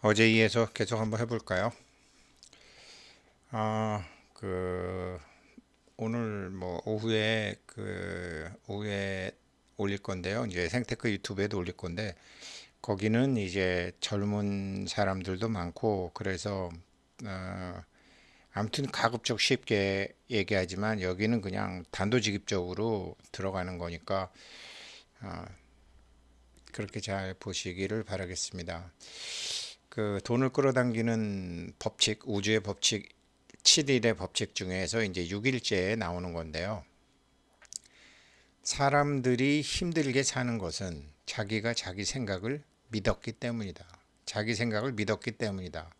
어제 이어서 계속 한번 해볼까요? 아, 그 오늘 뭐 오후에 그 오후에 올릴 건데요. 이제 생테크 유튜브에도 올릴 건데 거기는 이제 젊은 사람들도 많고 그래서 어, 아무튼 가급적 쉽게 얘기하지만 여기는 그냥 단도직입적으로 들어가는 거니까 어, 그렇게 잘 보시기를 바라겠습니다. 그 돈을 끌어당기는 법칙, 우주의 법칙, 7일의 법칙 중에서 이제 6일째에 나오는 건데요. 사람들이 힘들게 사는 것은 자기가 자기 생각을 믿었기 때문이다. 자기 생각을 믿었기 때문이다.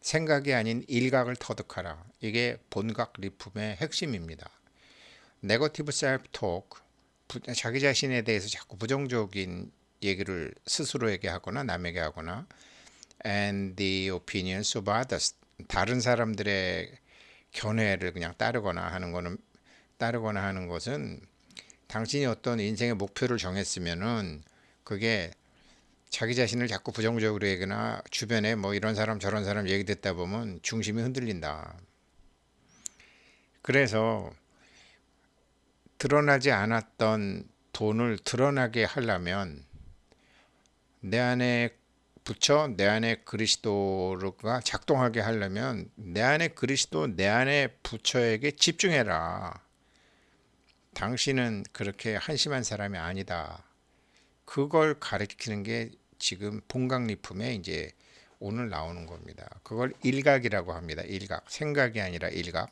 생각이 아닌 일각을 터득하라. 이게 본각 리품의 핵심입니다. 네거티브 셀프 톡, 자기 자신에 대해서 자꾸 부정적인 얘기를 스스로에게 하거나 남에게 하거나 and the opinions of others. 다른 사람들의 견해를 그냥 따르거나 하는 거는 따르거나 하는 것은 당신이 어떤 인생의 목표를 정했으면은 그게 자기 자신을 자꾸 부정적으로 얘기나 주변에 뭐 이런 사람 저런 사람 얘기 듣다 보면 중심이 흔들린다. 그래서 드러나지 않았던 돈을 드러나게 하려면 내 안에 붙여 내 안에 그리스도가 작동하게 하려면 내 안에 그리스도 내 안에 부처에게 집중해라. 당신은 그렇게 한심한 사람이 아니다. 그걸 가르치는 게 지금 본강리품에 이제 오늘 나오는 겁니다. 그걸 일각이라고 합니다. 일각. 생각이 아니라 일각.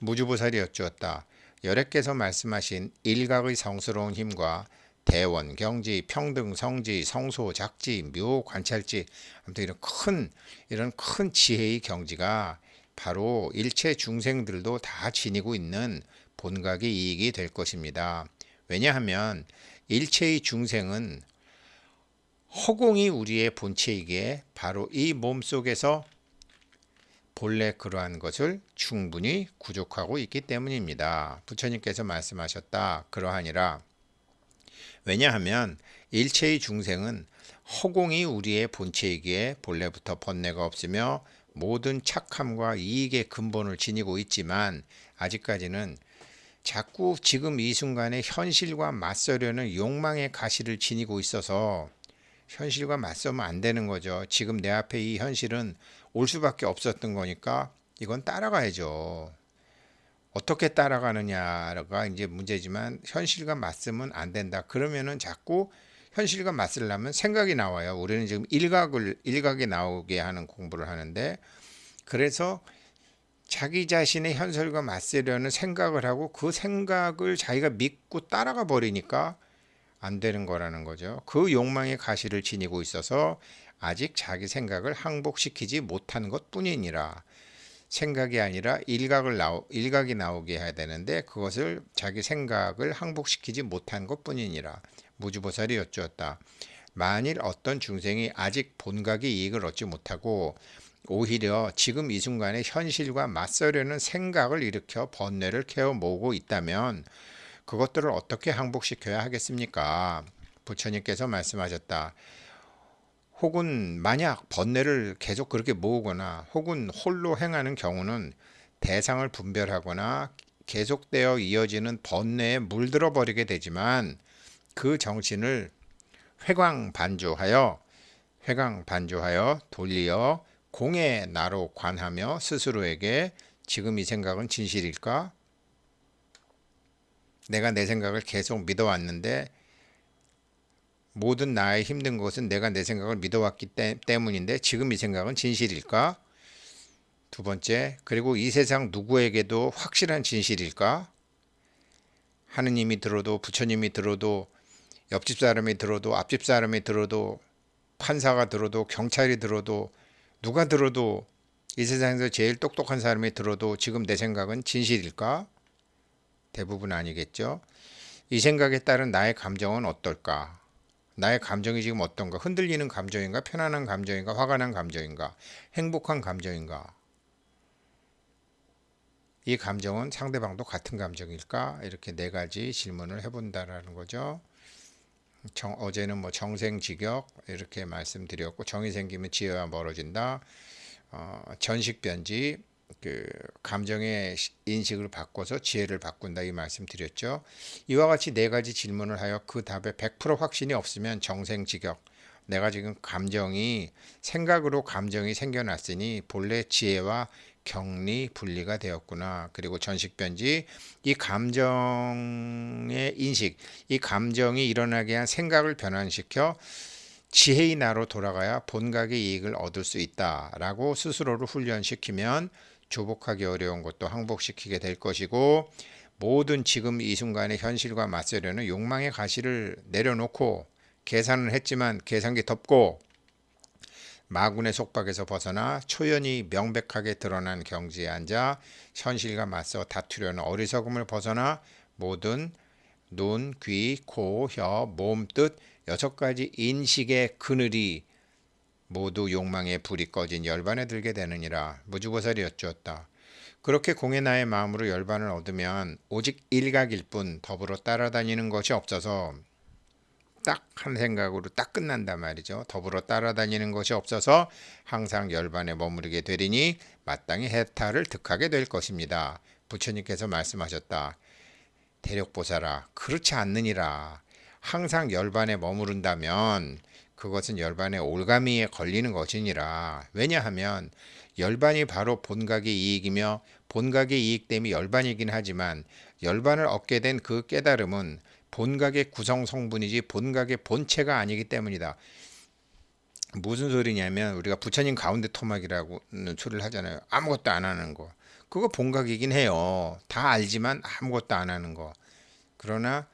무주보살이 여쭈었다. 열애께서 말씀하신 일각의 성스러운 힘과 대원, 경지, 평등, 성지, 성소, 작지, 묘, 관찰지 아무튼 이런 큰 이런 큰 지혜의 경지가 바로 일체 중생들도 다 지니고 있는 본각의 이익이 될 것입니다. 왜냐하면 일체의 중생은 허공이 우리의 본체이기에 바로 이 몸 속에서 본래 그러한 것을 충분히 구족하고 있기 때문입니다. 부처님께서 말씀하셨다. 그러하니라. 왜냐하면 일체의 중생은 허공이 우리의 본체이기에 본래부터 번뇌가 없으며 모든 착함과 이익의 근본을 지니고 있지만 아직까지는 자꾸 지금 이 순간에 현실과 맞서려는 욕망의 가시를 지니고 있어서 현실과 맞서면 안 되는 거죠. 지금 내 앞에 이 현실은 올 수밖에 없었던 거니까 이건 따라가야죠. 어떻게 따라가느냐가 이제 문제지만 현실과 맞으면 안 된다. 그러면은 자꾸 현실과 맞으려면 생각이 나와요. 우리는 지금 일각을 일각에 나오게 하는 공부를 하는데 그래서 자기 자신의 현실과 맞으려는 생각을 하고 그 생각을 자기가 믿고 따라가 버리니까 안 되는 거라는 거죠. 그 욕망의 가시를 지니고 있어서 아직 자기 생각을 항복시키지 못한 것 뿐이니라. 생각이 아니라 일각을 나오, 일각이 나오게 해야 되는데 그것을 자기 생각을 항복시키지 못한 것뿐이니라 무주보살이 여쭈었다. 만일 어떤 중생이 아직 본각의 이익을 얻지 못하고 오히려 지금 이 순간에 현실과 맞서려는 생각을 일으켜 번뇌를 캐어 모으고 있다면 그것들을 어떻게 항복시켜야 하겠습니까? 부처님께서 말씀하셨다. 혹은 만약 번뇌를 계속 그렇게 모으거나 혹은 홀로 행하는 경우는 대상을 분별하거나 계속되어 이어지는 번뇌에 물들어 버리게 되지만 그 정신을 회광 반조하여 회광 반조하여 돌리어 공의 나로 관하며 스스로에게 지금 이 생각은 진실일까? 내가 내 생각을 계속 믿어왔는데 모든 나의 힘든 것은 내가 내 생각을 믿어왔기 때문인데 지금 이 생각은 진실일까? 두 번째, 그리고 이 세상 누구에게도 확실한 진실일까? 하느님이 들어도 부처님이 들어도 옆집 사람이 들어도 앞집 사람이 들어도 판사가 들어도 경찰이 들어도 누가 들어도 이 세상에서 제일 똑똑한 사람이 들어도 지금 내 생각은 진실일까? 대부분 아니겠죠. 이 생각에 따른 나의 감정은 어떨까? 나의 감정이 지금 어떤가? 흔들리는 감정인가? 편안한 감정인가? 화가 난 감정인가? 행복한 감정인가? 이 감정은 상대방도 같은 감정일까? 이렇게 네 가지 질문을 해본다라는 거죠. 정, 어제는 뭐 정생직역 이렇게 말씀드렸고 정이 생기면 지혜와 멀어진다. 어, 전식변지 그 감정의 시- 인식을 바꿔서 지혜를 바꾼다 이 말씀 드렸죠. 이와 같이 네 가지 질문을 하여 그 답에 100% 확신이 없으면 정생직역 내가 지금 감정이 생각으로 감정이 생겨났으니 본래 지혜와 격리 분리가 되었구나. 그리고 전식변지 이 감정의 인식, 이 감정이 일어나게 한 생각을 변환시켜 지혜의 나로 돌아가야 본각의 이익을 얻을 수 있다라고 스스로를 훈련시키면 조복하기 어려운 것도 항복시키게 될 것이고 모든 지금 이 순간의 현실과 맞서려는 욕망의 가시를 내려놓고 계산을 했지만 계산기 덮고 마군의 속박에서 벗어나 초연히 명백하게 드러난 경지에 앉아 현실과 맞서 다투려는 어리석음을 벗어나 모든 눈, 귀, 코, 혀, 몸, 뜻 여섯 가지 인식의 그늘이 모두 욕망의 불이 꺼진 열반에 들게 되느니라 무주고살이 여쭈었다. 그렇게 공의 나의 마음으로 열반을 얻으면 오직 일각일 뿐 더불어 따라다니는 것이 없어서 딱 한 생각으로 딱 끝난단 말이죠. 더불어 따라다니는 것이 없어서 항상 열반에 머무르게 되리니 마땅히 해탈을 득하게 될 것입니다. 부처님께서 말씀하셨다. 대력보살아 그렇지 않느니라. 항상 열반에 머무른다면 그것은 열반의 올가미에 걸리는 것이니라. 왜냐하면 열반이 바로 본각의 이익이며 본각의 이익 때문에 열반이긴 하지만 열반을 얻게 된 그 깨달음은 본각의 구성 성분이지 본각의 본체가 아니기 때문이다. 무슨 소리냐면 우리가 부처님 가운데 토막이라고는 소리를 하잖아요. 아무것도 안 하는 거. 그거 본각이긴 해요. 다 알지만 아무것도 안 하는 거. 그러나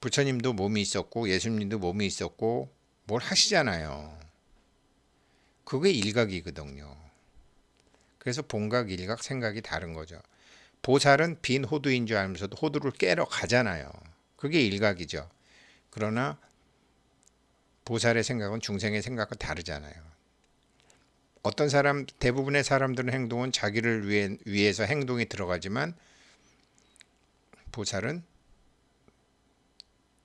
부처님도 몸이 있었고 예수님도 몸이 있었고 뭘 하시잖아요. 그게 일각이거든요. 그래서 본각, 일각 생각이 다른 거죠. 보살은 빈 호두인 줄 알면서도 호두를 깨러 가잖아요. 그게 일각이죠. 그러나 보살의 생각은 중생의 생각과 다르잖아요. 어떤 사람 대부분의 사람들은 행동은 자기를 위해, 위해서 행동이 들어가지만 보살은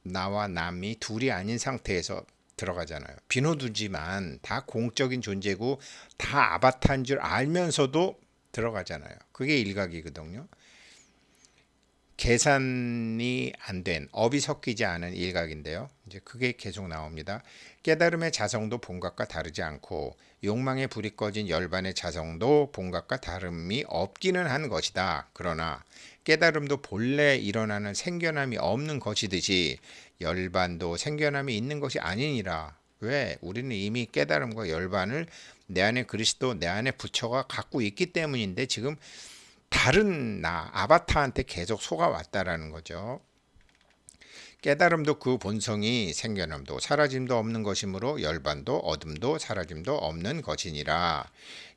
나와 남이 둘이 아닌 상태에서 들어가잖아요. 비노두지만 다 공적인 존재고 다 아바타인 줄 알면서도 들어가잖아요. 그게 일각이거든요. 계산이 안 된 업이 섞이지 않은 일각인데요. 이제 그게 계속 나옵니다. 깨달음의 자성도 본각과 다르지 않고 욕망의 불이 꺼진 열반의 자성도 본각과 다름이 없기는 한 것이다. 그러나 깨달음도 본래 일어나는 생겨남이 없는 것이듯이 열반도 생겨남이 있는 것이 아니니라. 왜? 우리는 이미 깨달음과 열반을 내 안에 그리스도, 내 안에 부처가 갖고 있기 때문인데 지금 다른 나, 아바타한테 계속 속아왔다라는 거죠. 깨달음도 그 본성이 생겨남도 사라짐도 없는 것이므로 열반도 어둠도 사라짐도 없는 것이니라.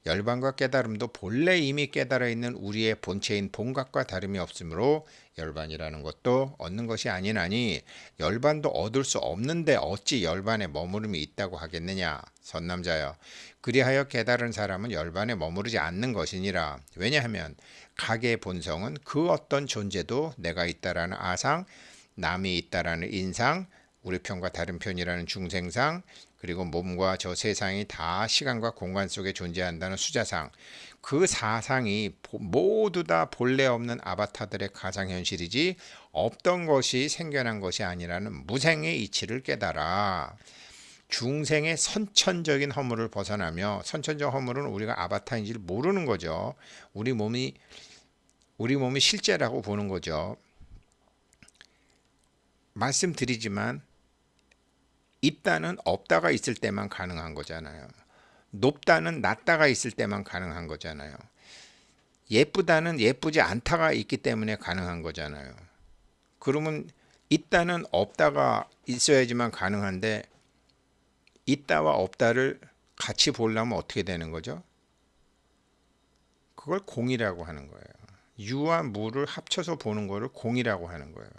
열반과 깨달음도 본래 이미 깨달아 있는 우리의 본체인 본각과 다름이 없으므로 열반이라는 것도 얻는 것이 아니나니 열반도 얻을 수 없는데 어찌 열반에 머무름이 있다고 하겠느냐 선남자여 그리하여 깨달은 사람은 열반에 머무르지 않는 것이니라. 왜냐하면 각의 본성은 그 어떤 존재도 내가 있다라는 아상 남이 있다라는 인상 우리 편과 다른 편이라는 중생상 그리고 몸과 저 세상이 다 시간과 공간 속에 존재한다는 수자상. 그 사상이 보- 모두 다 본래 없는 아바타들의 가상현실이지 없던 것이 생겨난 것이 아니라는 무생의 이치를 깨달아 중생의 선천적인 허물을 벗어나며 선천적 허물은 우리가 아바타인지를 모르는 거죠. 우리 몸이 우리 몸이 실제라고 보는 거죠. 말씀드리지만 있다는 없다가 있을 때만 가능한 거잖아요. 높다는 낮다가 있을 때만 가능한 거잖아요. 예쁘다는 예쁘지 않다가 있기 때문에 가능한 거잖아요. 그러면 있다는 없다가 있어야지만 가능한데 있다와 없다를 같이 보려면 어떻게 되는 거죠? 그걸 공이라고 하는 거예요. 유와 무를 합쳐서 보는 거를 공이라고 하는 거예요.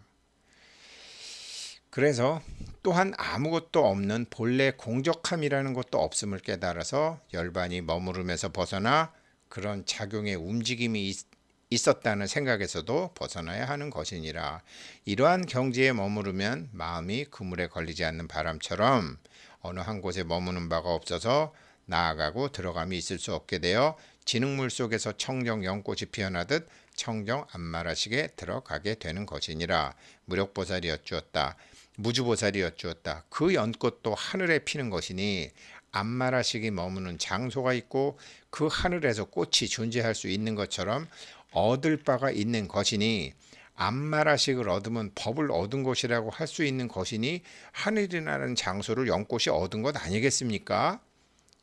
그래서 또한 아무것도 없는 본래 공적함이라는 것도 없음을 깨달아서 열반이 머무르면서 벗어나 그런 작용의 움직임이 있, 있었다는 생각에서도 벗어나야 하는 것이니라. 이러한 경지에 머무르면 마음이 그물에 걸리지 않는 바람처럼 어느 한 곳에 머무는 바가 없어서 나아가고 들어감이 있을 수 없게 되어 진흙물 속에서 청정 연꽃이 피어나듯 청정 안말하식에 들어가게 되는 것이니라. 무력보살이 여쭈었다. 무주보살이 여쭈었다. 그 연꽃도 하늘에 피는 것이니 안말하식이 머무는 장소가 있고 그 하늘에서 꽃이 존재할 수 있는 것처럼 얻을 바가 있는 것이니 안말하식을 얻으면 법을 얻은 것이라고 할 수 있는 것이니 하늘이라는 장소를 연꽃이 얻은 것 아니겠습니까?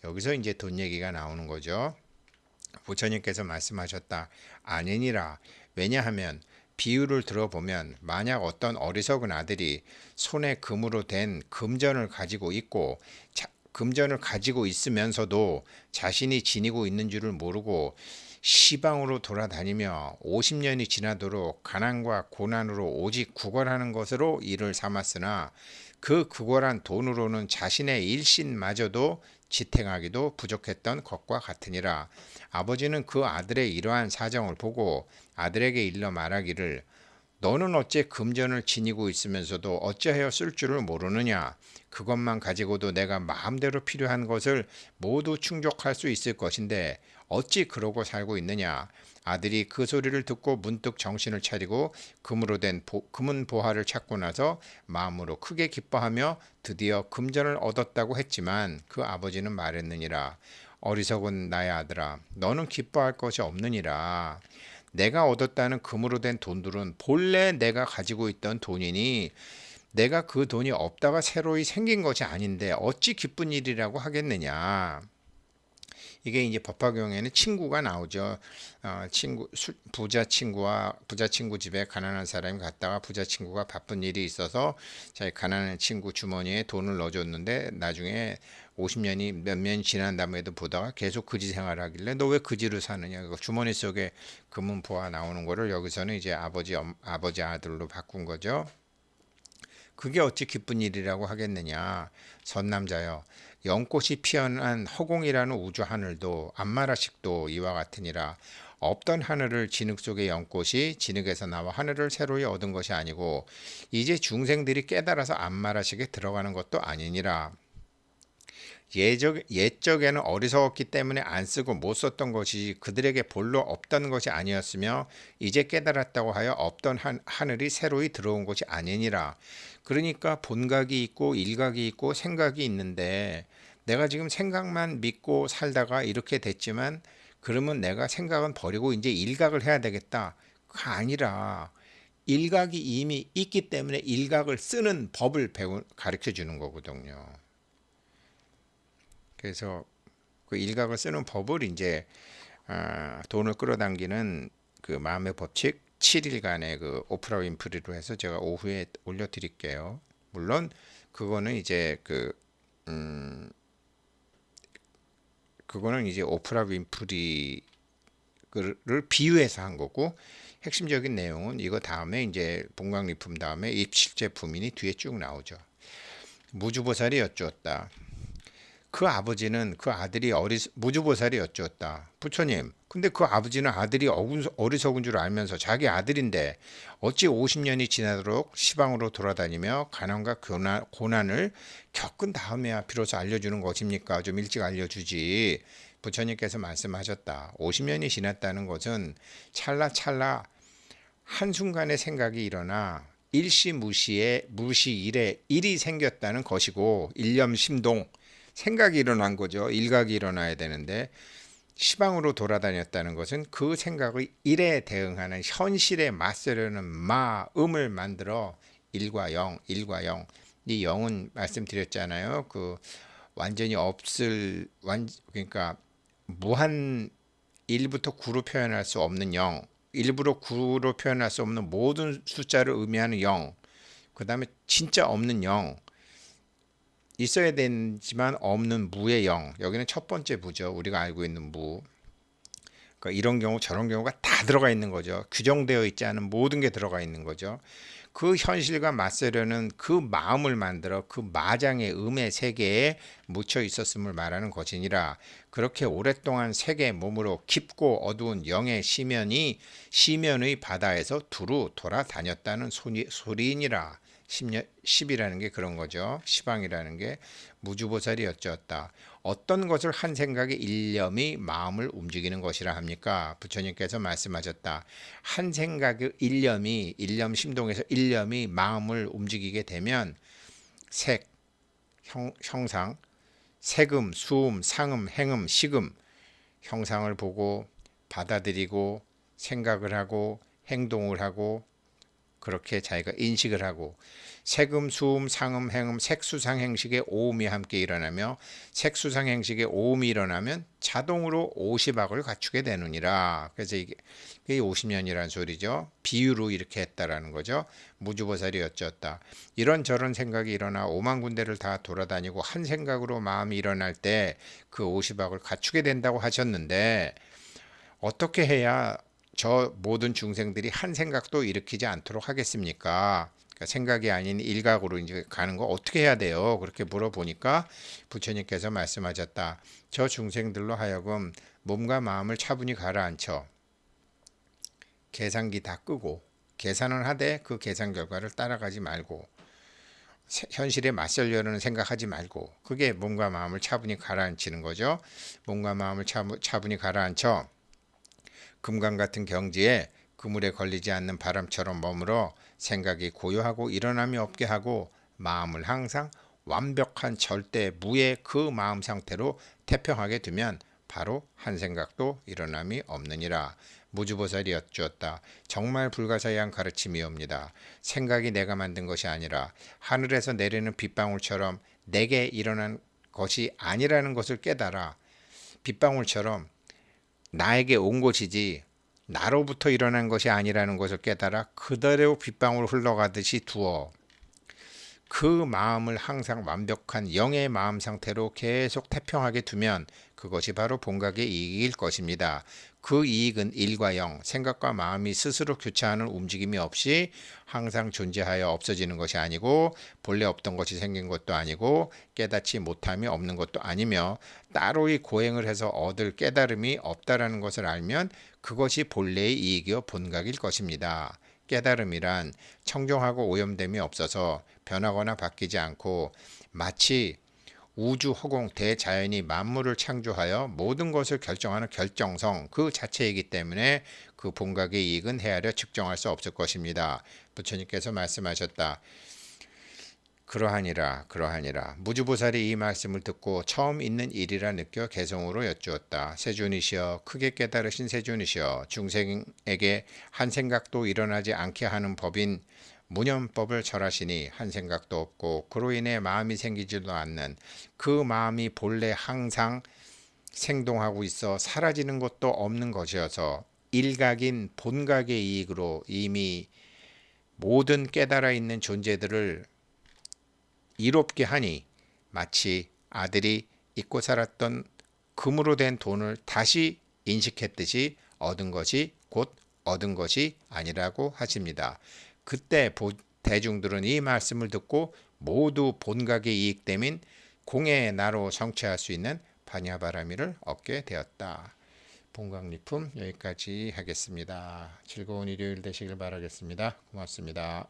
여기서 이제 돈 얘기가 나오는 거죠. 부처님께서 말씀하셨다. 아니니라. 왜냐하면 비유를 들어보면 만약 어떤 어리석은 아들이 손에 금으로 된 금전을 가지고 있고 자, 금전을 가지고 있으면서도 자신이 지니고 있는 줄을 모르고 시방으로 돌아다니며 50년이 지나도록 가난과 고난으로 오직 구걸하는 것으로 일을 삼았으나 그 구걸한 돈으로는 자신의 일신마저도 지탱하기도 부족했던 것과 같으니라. 아버지는 그 아들의 이러한 사정을 보고 아들에게 일러 말하기를 너는 어째 금전을 지니고 있으면서도 어찌하여 쓸 줄을 모르느냐? 그것만 가지고도 내가 마음대로 필요한 것을 모두 충족할 수 있을 것인데 어찌 그러고 살고 있느냐? 아들이 그 소리를 듣고 문득 정신을 차리고 금으로 된 보, 금은 보화를 찾고 나서 마음으로 크게 기뻐하며 드디어 금전을 얻었다고 했지만 그 아버지는 말했느니라 어리석은 나의 아들아 너는 기뻐할 것이 없느니라 내가 얻었다는 금으로 된 돈들은 본래 내가 가지고 있던 돈이니 내가 그 돈이 없다가 새로이 생긴 것이 아닌데 어찌 기쁜 일이라고 하겠느냐. 이게 이제 법화경에는 친구가 나오죠. 어, 친구 수, 부자 친구와 부자 친구 집에 가난한 사람이 갔다가 부자 친구가 바쁜 일이 있어서 자기 가난한 친구 주머니에 돈을 넣어줬는데 나중에 50년이 몇 년 지난 다음에도 보다가 계속 그지 생활하길래 너 왜 그지로 사느냐 그 주머니 속에 금은 보아 나오는 거를 여기서는 이제 아버지 엄, 아버지 아들로 바꾼 거죠. 그게 어찌 기쁜 일이라고 하겠느냐. 선남자여 연꽃이 피어난 허공이라는 우주 하늘도 안마라식도 이와 같으니라. 없던 하늘을 진흙 속의 연꽃이 진흙에서 나와 하늘을 새로이 얻은 것이 아니고 이제 중생들이 깨달아서 안마라식에 들어가는 것도 아니니라 예적, 옛적에는 어리석었기 때문에 안 쓰고 못 썼던 것이 그들에게 볼로 없던 것이 아니었으며 이제 깨달았다고 하여 없던 한, 하늘이 새로이 들어온 것이 아니니라. 그러니까 본각이 있고 일각이 있고 생각이 있는데 내가 지금 생각만 믿고 살다가 이렇게 됐지만 그러면 내가 생각은 버리고 이제 일각을 해야 되겠다. 그 아니라 일각이 이미 있기 때문에 일각을 쓰는 법을 배우, 가르쳐 주는 거거든요. 그래서 그 일각을 쓰는 법을 이제 아, 돈을 끌어당기는 그 마음의 법칙 7일간의 그 오프라 윈프리로 해서 제가 오후에 올려드릴게요. 물론 그거는 이제 그 음, 그거는 이제 오프라 윈프리 를 비유해서 한 거고 핵심적인 내용은 이거 다음에 이제 본광리품 다음에 입실제 부민이 뒤에 쭉 나오죠. 무주보살이 여쭈었다. 그 아버지는 그 아들이 어리 무주보살이 여쭈었다. 부처님, 근데 그 아버지는 아들이 어리석은 줄 알면서 자기 아들인데 어찌 50년이 지나도록 시방으로 돌아다니며 가난과 고난, 고난을 겪은 다음에야 비로소 알려주는 것입니까? 좀 일찍 알려주지. 부처님께서 말씀하셨다. 50년이 지났다는 것은 찰나찰나 한순간의 생각이 일어나 일시무시에 무시일에 일이 생겼다는 것이고 일념심동 생각이 일어난 거죠. 일각이 일어나야 되는데 시방으로 돌아다녔다는 것은 그 생각의 일에 대응하는 현실에 맞서려는 마음을 만들어 일과 영, 일과 영. 이 영은 말씀드렸잖아요. 그 완전히 없을 완 그러니까 무한 1부터 9로 표현할 수 없는 영, 일부러 9로 표현할 수 없는 모든 숫자를 의미하는 영, 그 다음에 진짜 없는 영, 있어야 되지만 없는 무의 영. 여기는 첫 번째 무죠. 우리가 알고 있는 무. 그러니까 이런 경우 저런 경우가 다 들어가 있는 거죠. 규정되어 있지 않은 모든 게 들어가 있는 거죠. 그 현실과 맞서려는 그 마음을 만들어 그 마장의 음의 세계에 묻혀 있었음을 말하는 것이니라. 그렇게 오랫동안 세계 몸으로 깊고 어두운 영의 시면이 시면의 바다에서 두루 돌아다녔다는 소리, 소리이니라. 10년, 10이라는 게 그런 거죠. 시방이라는 게 무주보살이 여쭈었다. 어떤 것을 한 생각의 일념이 마음을 움직이는 것이라 합니까? 부처님께서 말씀하셨다. 한 생각의 일념이 일념 심동에서 일념이 마음을 움직이게 되면 색, 형, 형상, 세금, 수음, 상음, 행음, 식음 형상을 보고 받아들이고 생각을 하고 행동을 하고 그렇게 자기가 인식을 하고 세금, 수음, 상음, 행음, 색수상 행식의 오음이 함께 일어나며 색수상 행식의 오음이 일어나면 자동으로 오십학을 갖추게 되느니라. 그래서 이게, 이게 50년이라는 소리죠. 비유로 이렇게 했다라는 거죠. 무주보살이 여쭈었다. 이런 저런 생각이 일어나 오만 군데를 다 돌아다니고 한 생각으로 마음이 일어날 때그 오십학을 갖추게 된다고 하셨는데 어떻게 해야 저 모든 중생들이 한 생각도 일으키지 않도록 하겠습니까? 그러니까 생각이 아닌 일각으로 이제 가는 거 어떻게 해야 돼요? 그렇게 물어보니까 부처님께서 말씀하셨다. 저 중생들로 하여금 몸과 마음을 차분히 가라앉혀 계산기 다 끄고 계산을 하되 그 계산 결과를 따라가지 말고 현실에 맞설려는 생각하지 말고 그게 몸과 마음을 차분히 가라앉히는 거죠. 몸과 마음을 차분히 가라앉혀 금강 같은 경지에 그물에 걸리지 않는 바람처럼 머물어 생각이 고요하고 일어남이 없게 하고 마음을 항상 완벽한 절대 무의 그 마음 상태로 태평하게 두면 바로 한 생각도 일어남이 없느니라. 무주보살이 여쭈었다. 정말 불가사의한 가르침이옵니다. 생각이 내가 만든 것이 아니라 하늘에서 내리는 빗방울처럼 내게 일어난 것이 아니라는 것을 깨달아 빗방울처럼 나에게 온 것이지 나로부터 일어난 것이 아니라는 것을 깨달아 그대로 빗방울 흘러가듯이 두어 그 마음을 항상 완벽한 영의 마음 상태로 계속 태평하게 두면 그것이 바로 본각의 이익일 것입니다. 그 이익은 일과 영, 생각과 마음이 스스로 교차하는 움직임이 없이 항상 존재하여 없어지는 것이 아니고 본래 없던 것이 생긴 것도 아니고 깨닫지 못함이 없는 것도 아니며 따로이 고행을 해서 얻을 깨달음이 없다라는 것을 알면 그것이 본래의 이익이요 본각일 것입니다. 깨달음이란 청정하고 오염됨이 없어서 변하거나 바뀌지 않고 마치 우주 허공 대자연이 만물을 창조하여 모든 것을 결정하는 결정성 그 자체이기 때문에 그 본각의 이익은 헤아려 측정할 수 없을 것입니다. 부처님께서 말씀하셨다. 그러하니라 그러하니라 무주보살이 이 말씀을 듣고 처음 있는 일이라 느껴 개성으로 여쭈었다. 세존이시여 크게 깨달으신 세존이시여 중생에게 한 생각도 일어나지 않게 하는 법인 무념법을 절하시니 한 생각도 없고 그로 인해 마음이 생기지도 않는 그 마음이 본래 항상 생동하고 있어 사라지는 것도 없는 것이어서 일각인 본각의 이익으로 이미 모든 깨달아 있는 존재들을 이롭게 하니 마치 아들이 잊고 살았던 금으로 된 돈을 다시 인식했듯이 얻은 것이 곧 얻은 것이 아니라고 하십니다. 그때 대중들은 이 말씀을 듣고 모두 본각의 이익됨인 공의 나로 성취할 수 있는 반야바라미를 얻게 되었다. 본강리품 여기까지 하겠습니다. 즐거운 일요일 되시길 바라겠습니다. 고맙습니다.